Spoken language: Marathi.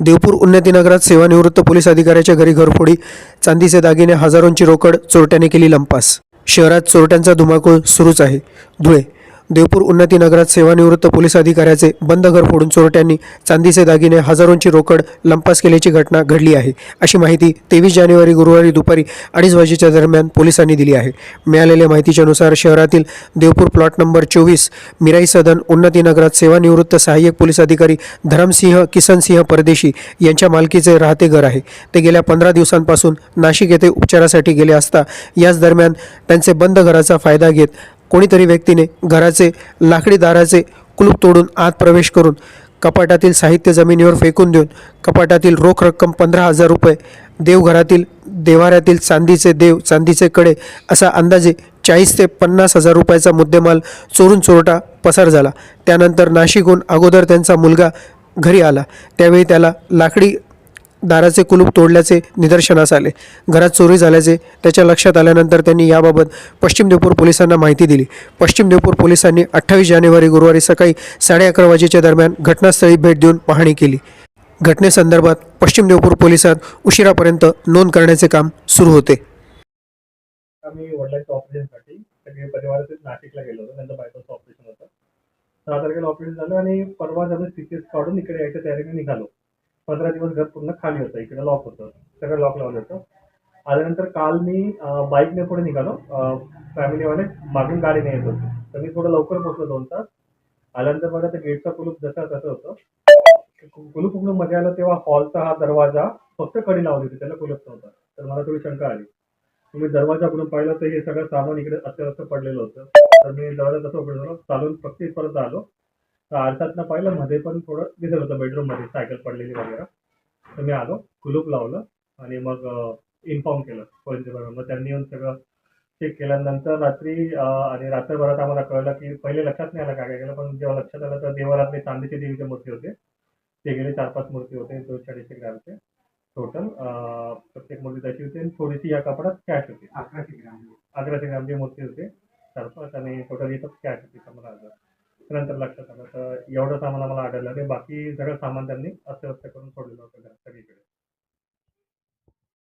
देवपूर उन्नतीनगरात सेवानिवृत्त पोलीस अधिकाऱ्याच्या घरी घरफोडी चांदीचे दागिने हजारोंची रोकड चोरट्याने केली लंपास. शहरात चोरट्यांचा धुमाकूळ सुरूच आहे. धुळे देवपूर उन्नतीनगरात सेवानिवृत्त पोलीस अधिकाऱ्याचे बंद घर फोडून चोरट्यांनी चांदीचे दागिने हजारोंची रोकड लंपास केल्याची घटना घडली आहे. अशी माहिती तेवीस जानेवारी गुरुवारी दुपारी अडीच वाजेच्या दरम्यान पोलिसांनी दिली आहे. मिळालेल्या माहितीच्यानुसार शहरातील देवपूर प्लॉट नंबर चोवीस मिराई सदन उन्नतीनगरात सेवानिवृत्त सहाय्यक पोलीस अधिकारी धरमसिंह किसनसिंह परदेशी यांच्या मालकीचे राहते घर आहे. ते गेल्या पंधरा दिवसांपासून नाशिक येथे उपचारासाठी गेले असता याच दरम्यान त्यांचे बंद घराचा फायदा घेत कोणीतरी व्यक्तीने घराचे लाकडी दाराचे कुलूप तोडून आत प्रवेश करून कपाटातील साहित्य जमिनीवर फेकून देऊन कपाटातील रोख रक्कम पंधरा हजार रुपये देवघरातील देवाऱ्यातील चांदीचे देव चांदीचे कडे असा अंदाजे चाळीस ते पन्नास हजार रुपयाचा मुद्देमाल चोरून चोरटा पसार झाला. त्यानंतर नाशिकहून अगोदर त्यांचा मुलगा घरी आला. त्यावेळी त्याला लाकडी दाराचे कुलूप तोडल्याचे निदर्शनास आले. घरात चोरी झाल्याचे त्याच्या लक्षात आल्यानंतर त्यांनी याबाबत पश्चिम देवपूर पोलिसांना माहिती दिली. पश्चिम देवपूर पोलिसांनी अठ्ठावीस जानेवारी गुरुवारी सकाळी साडे अकरा वाजेच्या दरम्यान घटनास्थळी भेट देऊन पाहणी केली. घटनेसंदर्भात पश्चिम देवपूर पोलिसात उशिरापर्यंत नोंद करण्याचे काम सुरू होते. आम्ही वडिलांच्या ऑपरेशनसाठी सगळे परिवारातच नाशिकला गेलो होतो. त्यांचं बायकोचं ऑपरेशन होतं. सहा तारखेला ऑपरेशन झालं आणि परवा झालं स्टिचेस काढून इकडे यायच्या तयारीने निघालो. पंधरा दिवस घर पूर्ण खाली होतं इकडे लॉक होतं सगळं लॉक लावलं होतं. आल्यानंतर काल मी बाईकने पुढे निघालो. फॅमिलीवाले मागून गाडीने येत होती. तर मी थोडं लवकर पोहोचलो दोन तास. आल्यानंतर बघा ते गेटचा कुलूप जसा तसं होतं. कुलूप उघडून मध्ये आलं तेव्हा हॉलचा हा दरवाजा फक्त कडी लावली होती त्याला कुलूप नव्हता. तर मला थोडी शंका आली. तुम्ही दरवाजा उघडून पाहिलं तर हे सगळं सामान इकडे अत्यवस्थ पडलेलं होतं. तर मी दरवाजा तसं उघडून चालून फक्त इथपर्यंत आलो. तर आरशातनं पाहिलं मध्ये पण थोडं दिसत होतं बेडरूममध्ये सायकल पडलेली वगैरे. तर मी आलो कुलूप लावलं आणि मग इन्फॉर्म केलं पोलीस मग त्यांनी येऊन सगळं चेक केल्यानंतर रात्री आणि रात्रभरात आम्हाला कळलं की पहिले लक्षात नाही आलं काय काय केलं पण जेव्हा लक्षात आलं तर देवरातले चांदीचे देवीचे मूर्ती होते. ते गेले चार पाच मूर्ती होते दोनशे अडीचशे ग्रॅमचे टोटल प्रत्येक मूर्ती तशी होती आणि थोडीशी या कपड्यात कॅश होती. अकराशे ग्राम अकराशे ग्रामची मूर्ती होती. चार पाच आणि टोटल इथं कॅश होती पंधरा हजार नंतर लक्षात आलं. तर एवढंच आम्हाला मला आढळलं. आणि बाकी सगळं सामान त्यांनी अस्तव्यस्त करून सोडलेलं होतं घरात सगळीकडे.